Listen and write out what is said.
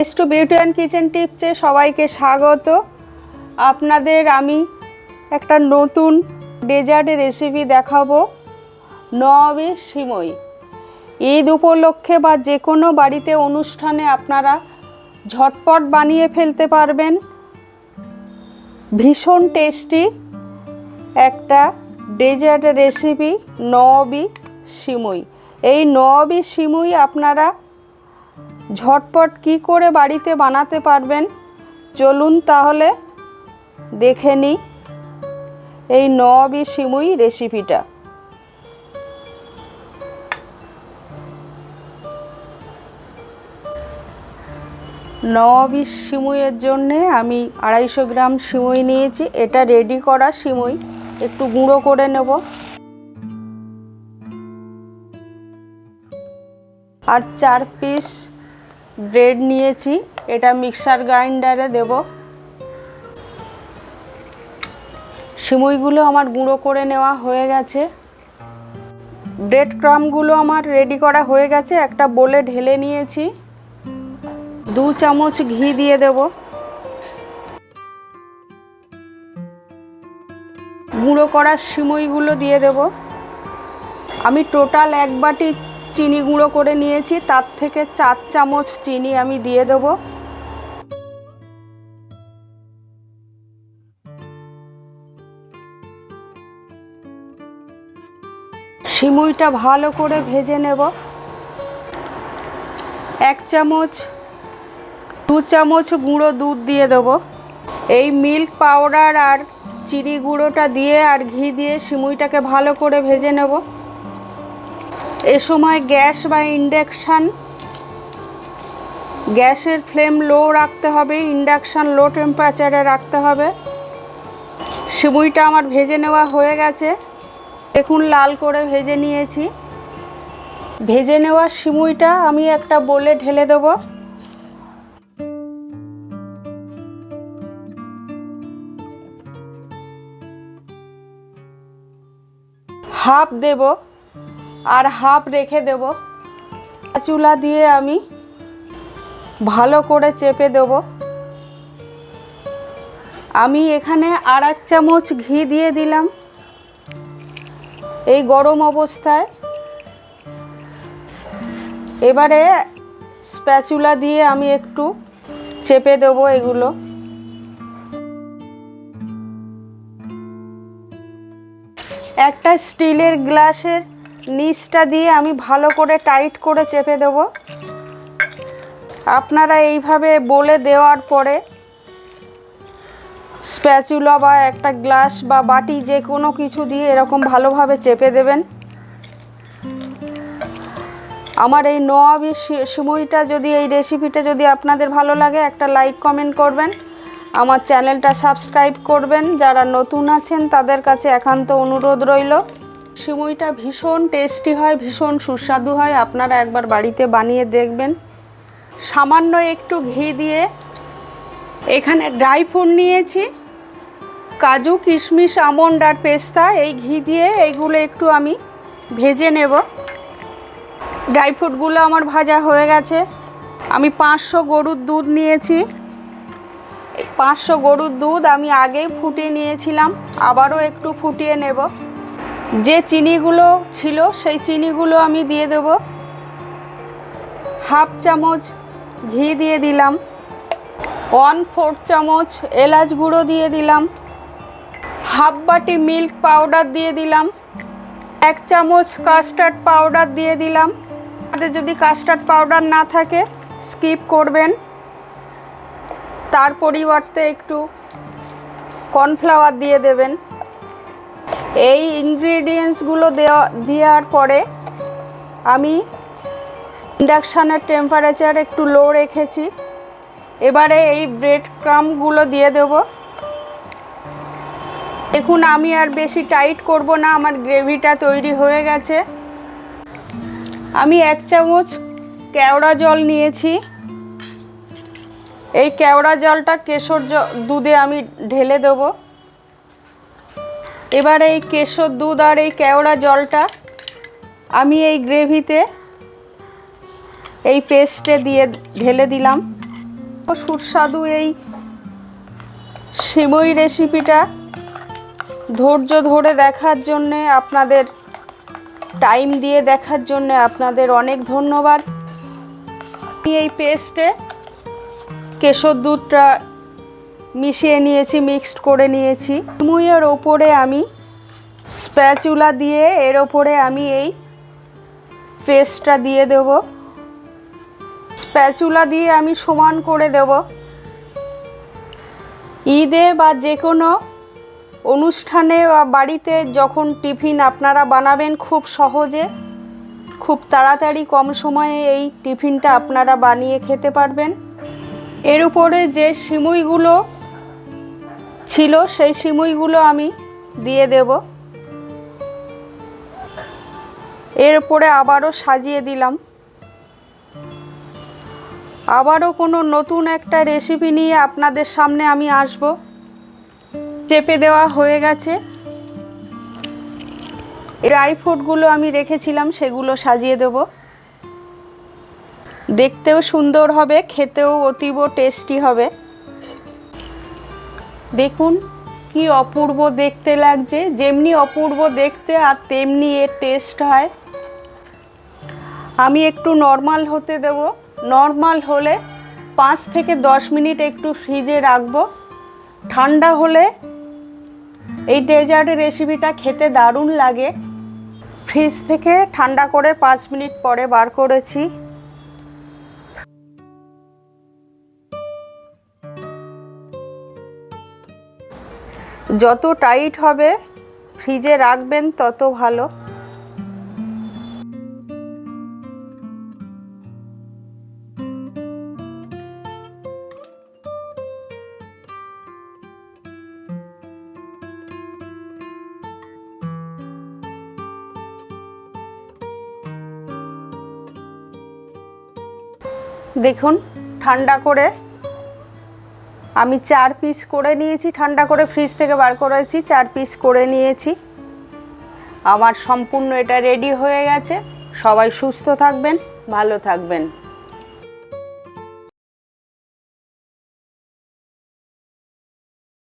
Two beauty and kitchen টিপসে সবাইকে স্বাগত। আপনাদের আমি একটা নতুন ডেজার্টের রেসিপি দেখাবো। নবী সিমই। ঈদ উপলক্ষে বা যে কোনো বাড়িতে অনুষ্ঠানে আপনারা ঝটপট বানিয়ে ফেলতে পারবেন। ভীষণ টেস্টি একটা ডেজার্ট রেসিপি নবী সিমুই। এই নবী সিমুই আপনারা ঝটপট কি করে বাড়িতে বানাতে পারবেন? চলুন তাহলে দেখে নিই এই নবী সিমুই রেসিপিটা নবী সিমুইয়ের জন্যে আমি আড়াইশো গ্রাম সিমুই নিয়েছি, এটা রেডি করা সিমুই একটু গুঁড়ো করে নেব। আর চার পিস ব্রেড নিয়েছি, এটা মিক্সার গ্রাইন্ডারে দেব। সিমুইগুলো আমার গুঁড়ো করে নেওয়া হয়ে গেছে। ব্রেড ক্রামগুলো আমার রেডি করা হয়ে গেছে, একটা বলে ঢেলে নিয়েছি। দু চামচ ঘি দিয়ে দেব। গুঁড়ো করা সিমইগুলো দিয়ে দেব। আমি টোটাল এক বাটি চিনি গুঁড়ো করে নিয়েছি, তার থেকে চার চামচ চিনি আমি দিয়ে দেব। সিমুইটা ভালো করে ভেজে নেব। এক চামচ, দু চামচ গুঁড়ো দুধ দিয়ে দেবো। এই মিল্ক পাউডার আর চিনি গুঁড়োটা দিয়ে আর ঘি দিয়ে সিমুইটাকে ভালো করে ভেজে নেব। এ সময় গ্যাস বা ইন্ডাকশান, গ্যাসের ফ্লেম লো রাখতে হবে, ইন্ডাকশান লো টেম্পারেচারে রাখতে হবে। সিমুইটা আমার ভেজে নেওয়া হয়ে গেছে। দেখুন, লাল করে ভেজে নিয়েছি। ভেজে নেওয়া সিমুইটা আমি একটা বলে ঢেলে দেবো। হাফ দেব। আর হাফ রেখে দেব। চুলা দিয়ে আমি ভালো করে চেপে দেব। আমি এখানে আর এক চামচ ঘি দিয়ে দিলাম। এই গরম অবস্থায়। এবারে স্প্যাচুলা দিয়ে আমি একটু চেপে দেবো এগুলো। একটা স্টিলের গ্লাসের নিচটা দিয়ে আমি ভালো করে টাইট করে চেপে দেব। আপনারা এইভাবে বলে দেওয়ার পরে স্প্যাচুলা বা একটা গ্লাস বা বাটি যে কোনো কিছু দিয়ে এরকম ভালোভাবে চেপে দেবেন। আমার এই নোয়াবি সিমুইটা যদি, এই রেসিপিটা যদি আপনাদের ভালো লাগে, একটা লাইক কমেন্ট করবেন। আমার চ্যানেলটা সাবস্ক্রাইব করবেন। যারা নতুন আছেন, তাদের কাছে একান্ত অনুরোধ রইল। সিমুইটা ভীষণ টেস্টি হয়, ভীষণ সুস্বাদু হয়। আপনারা একবার বাড়িতে বানিয়ে দেখবেন। সামান্য একটু ঘি দিয়ে এখানে ড্রাই ফ্রুট নিয়েছি। কাজু, কিশমিশ, আমন্ড আর পেস্তা, এই ঘি দিয়ে এইগুলো একটু আমি ভেজে নেব। ড্রাই ফ্রুটগুলো আমার ভাজা হয়ে গেছে। আমি পাঁচশো গরুর দুধ নিয়েছি। পাঁচশো গরুর দুধ আমি আগেই ফুটিয়ে নিয়েছিলাম। আবারও একটু ফুটিয়ে নেব। যে চিনিগুলো ছিল সেই চিনিগুলো আমি দিয়ে দেব। হাফ চামচ ঘি দিয়ে দিলাম। ওয়ান ফোর চামচ এলাচ গুঁড়ো দিয়ে দিলাম। হাফ বাটি মিল্ক পাউডার দিয়ে দিলাম। এক চামচ কাস্টার্ড পাউডার দিয়ে দিলাম। আপনাদের যদি কাস্টার্ড পাউডার না থাকে, স্কিপ করবেন। তার পরিবর্তে একটু কর্নফ্লাওয়ার দিয়ে দেবেন। এই ইনগ্রিডিয়েন্টসগুলো দেওয়া, দেওয়ার পরে আমি ইন্ডাকশানের টেম্পারেচার একটু লো রেখেছি। এবারে এই ব্রেড ক্রামগুলো দিয়ে দেব। দেখুন, আমি আর বেশি টাইট করব না, আমার গ্রেভিটা তৈরি হয়ে গেছে। আমি এক চামচ কেওড়া জল নিয়েছি। এই কেওড়া জলটা কেশর দুধে আমি ঢেলে দেবো। এবার এই কেশর দুধ আর এই কেওড়া জলটা আমি এই গ্রেভিতে এই পেস্টে দিয়ে ঢেলে দিলাম। ও সুস্বাদু এই সিমই রেসিপিটা। ধৈর্য ধরে দেখার জন্যে আপনাদের, টাইম দিয়ে দেখার জন্যে আপনাদের অনেক ধন্যবাদ। এই পেস্টে কেশর দুধটা মিশিয়ে নিয়েছি মিক্সড করে নিয়েছি। সিমুইয়ের ওপরে আমি স্প্যাচুলা দিয়ে, এর ওপরে আমি এই পেস্টটা দিয়ে দেব। স্প্যাচুলা দিয়ে আমি সমান করে দেব। ঈদে বা যে কোনো অনুষ্ঠানে বা বাড়িতে যখন টিফিন আপনারা বানাবেন খুব সহজে, খুব তাড়াতাড়ি কম সময়ে এই টিফিনটা আপনারা বানিয়ে খেতে পারবেন। এর উপরে যে সিমুইগুলো ছিল, সেই সিমুইগুলো আমি দিয়ে দেব। এর উপরে আবারও সাজিয়ে দিলাম। আবারও কোনো নতুন একটা রেসিপি নিয়ে আপনাদের সামনে আমি আসব। চেপে দেওয়া হয়ে গেছে। ড্রাই ফ্রুটগুলো আমি রেখেছিলাম, সেগুলো সাজিয়ে দেব। দেখতেও সুন্দর হবে, খেতেও অতীব টেস্টি হবে। দেখুন, কি অপূর্ব দেখতে লাগছে। যেমনি অপূর্ব দেখতে আর তেমনি এর টেস্ট হয়। আমি একটু নর্মাল হতে দেব। নর্মাল হলে পাঁচ থেকে দশ মিনিট একটু ফ্রিজে রাখব। ঠান্ডা হলে এই ডেজার্টের রেসিপিটা খেতে দারুণ লাগে। ফ্রিজ থেকে ঠান্ডা করে পাঁচ মিনিট পরে বার করেছি। যত টাইট হবে ফ্রিজে রাখবেন তত ভালো। দেখুন ঠান্ডা করে আমি চার পিস করে নিয়েছি, ঠান্ডা করে ফ্রিজ থেকে বার করেছি, চার পিস করে নিয়েছি। আমার সম্পূর্ণ এটা রেডি হয়ে গেছে। সবাই সুস্থ থাকবেন, ভালো থাকবেন।